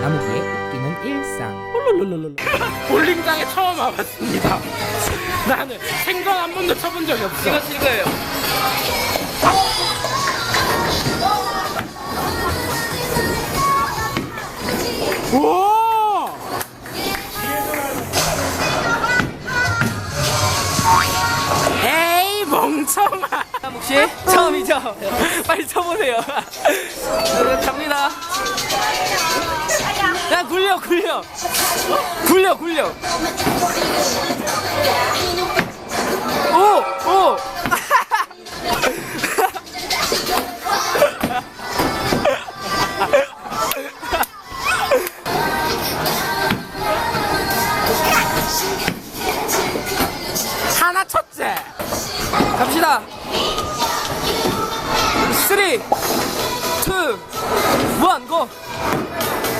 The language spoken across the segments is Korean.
나무기의 웃기는 일상 볼링장에 처음 와봤습니다. 나는 생전 한 번도 쳐본 적이 없어. 이거 찍어요. 우와! 멍청아. 혹시 처음이죠? 빨리 쳐보세요. 네, 갑 야 굴려 굴려 굴려 굴려. 오 오. 하나 첫째. 갑시다. 3, 2, 1, 고!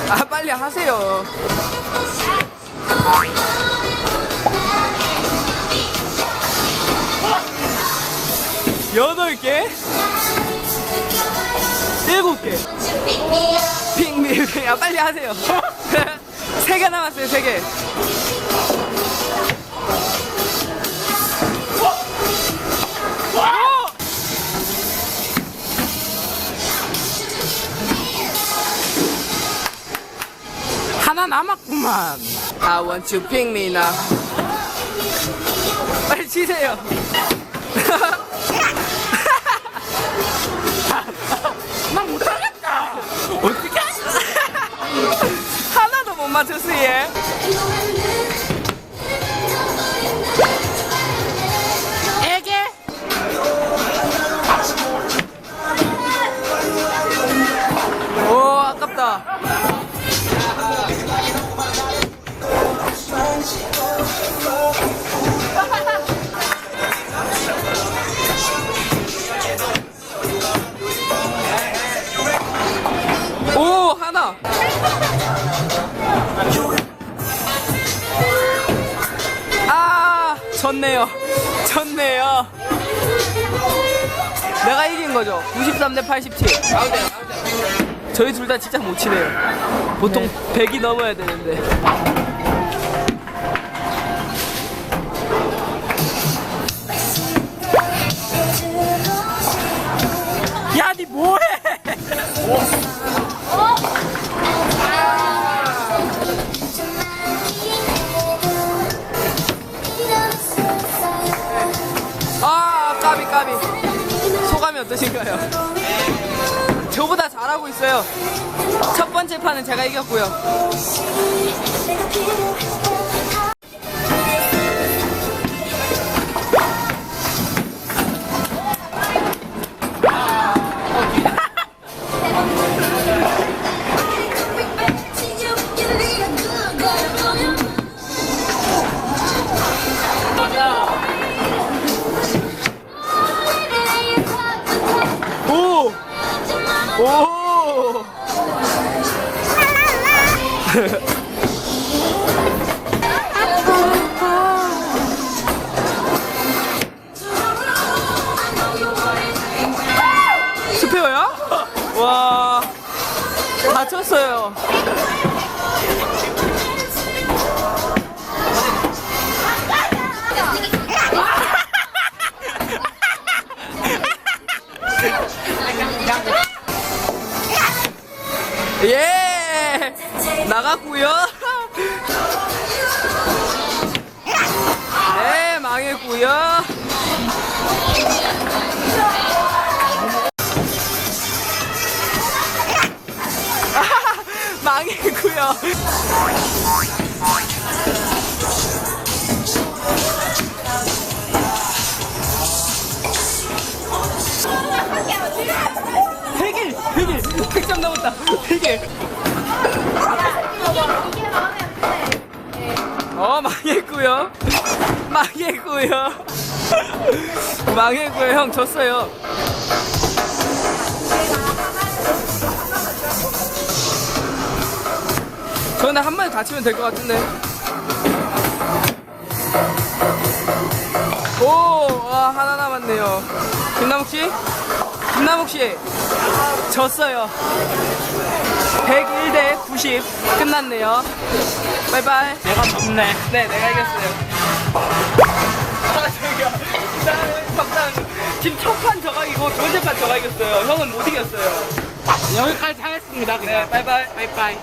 아, 빨리 하세요. 여덟 개, 일곱 개. 핑미, 핑, 아, 빨리 하세요. 세 개 남았어요, 세 개. 하나 남았구만. I want you pick me now. 빨리 치세요. 나 못하겠다. 어떻게? 하나도 못 맞췄어 얘. 졌네요. 졌네요. 내가 이긴 거죠. 93 대 87. 저희 둘 다 진짜 못 치네요. 보통 100이 넘어야 되는데. 어떠신가요? 저보다 잘하고 있어요. 첫 번째 판은 제가 이겼고요. 오! 스페어야? 와, 다쳤어요. 예! 나갔고요. 네, 망했고요. 망했고요. 어 망했고요. 망했고요. 망했고요. 형 졌어요. 저 근데 한 번에 다치면 될 것 같은데. 오, 와 하나 남았네요. 김남욱 씨, 김남욱 씨, 졌어요. 90 끝났네요. 바이바이. 내가 졌네. 네, 내가 이겼어요. 아, 저기요. 나는 감사합니다. 지금 첫판 저가 이기고 두 번째 판 저가 이겼어요. 형은 못 이겼어요. 여기까지 하겠습니다. 네, 그냥. 바이바이. 바이바이.